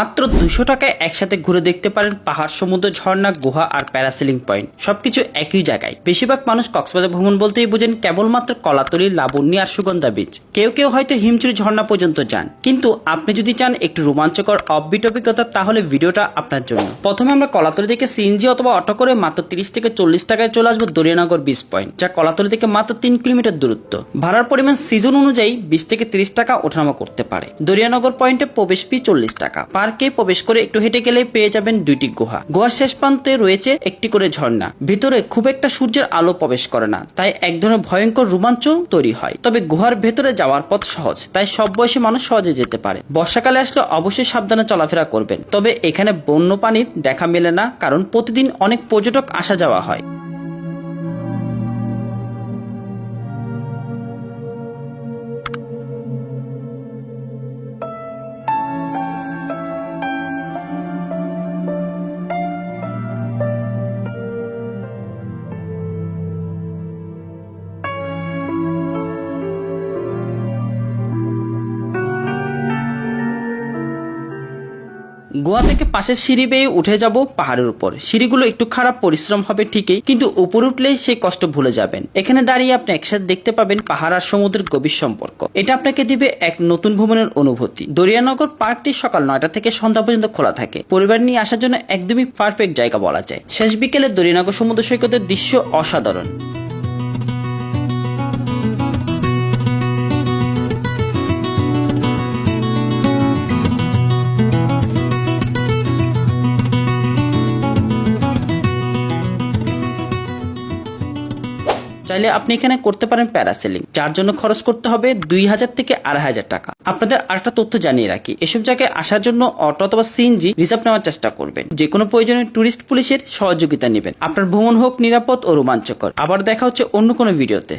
মাত্র দুশো টাকায় একসাথে ঘুরে দেখতে পারেন পাহাড়, সমুদ্র, ঝর্ণা, গুহা আর প্যারাসিলিং পয়েন্ট সবকিছু একই জায়গায়। বেশিরভাগ মানুষ কক্সবাজার ভ্রমণ বলতেই বোঝেন কেবলমাত্র কলাতলি, লাবণ্য আর সুগন্ধা বীচ কেউ কেউ হয়তো হিমচুরি ঝর্ণা পর্যন্ত যান। কিন্তু আপনি যদি চান একটু রোমাঞ্চকর অববিট অভিজ্ঞতা, তাহলে ভিডিওটা আপনার জন্য। প্রথমে আমরা কলাতলি থেকে সিএনজি অথবা অটো করে মাত্র তিরিশ থেকে চল্লিশ টাকায় চলে আসব দরিয়ানগর বিচ পয়েন্ট যা কলাতলি থেকে মাত্র তিন কিলোমিটার দূরত্ব। ভাড়ার পরিমাণ সিজন অনুযায়ী বিশ থেকে তিরিশ টাকা ওঠানামা করতে পারে। দরিয়ানগর পয়েন্টে প্রবেশ ফি চল্লিশ টাকা। পার্কে প্রবেশ করে একটু হেঁটে গেলে পেয়ে যাবেন দুইটি গুহা। গুহার শেষ প্রান্তে রয়েছে একটি করে ঝর্ণা। ভিতরে খুব একটা সূর্যের আলো প্রবেশ করে না, তাই এক ধরনের ভয়ঙ্কর রোমাঞ্চ তৈরি হয়। তবে গুহার ভেতরে যাওয়ার পথ সহজ, তাই সব বয়সী মানুষ সহজে যেতে পারে। বর্ষাকালে আসলে অবশ্যই সাবধানে চলাফেরা করবেন, তবে এখানে বন্য পানির দেখা মেলে না, কারণ প্রতিদিন অনেক পর্যটক আসা যাওয়া হয়। গোয়া থেকে পাশের সিঁড়ি বেয়ে উঠে যাব পাহাড়ের উপর। সিঁড়িগুলো একটু খারাপ পরিশ্রম হবে ঠিকই, কিন্তু উপর উঠলেই সেই কষ্ট ভুলে যাবেন। এখানে দাঁড়িয়ে আপনি একসাথে দেখতে পাবেন পাহাড় আর সমুদ্রের গভীর সম্পর্ক। এটা আপনাকে দিবে এক নতুন ভ্রমণের অনুভূতি। দরিয়ানগর পার্কটি সকাল নয়টা থেকে সন্ধ্যা পর্যন্ত খোলা থাকে। পরিবার নিয়ে আসার জন্য একদমই পারফেক্ট জায়গা বলা যায়। শেষ বিকেলে দরিয়ানগর সমুদ্র সৈকতের দৃশ্য অসাধারণ। চাইলে আপনি এখানে করতে পারেন প্যারাসেলিং, যার জন্য খরচ করতে হবে দুই হাজার থেকে আড়াই হাজার টাকা। আপনাদের আরেকটা তথ্য জানিয়ে রাখি, এসব জায়গায় আসার জন্য অটো অথবা সিএনজি রিজার্ভ নেওয়ার চেষ্টা করবেন। যে কোনো প্রয়োজনে টুরিস্ট পুলিশের সহযোগিতা নেবেন। আপনার ভ্রমণ হোক, নিরাপদ ও রোমাঞ্চকর। আবার দেখা হচ্ছে অন্য কোনো ভিডিওতে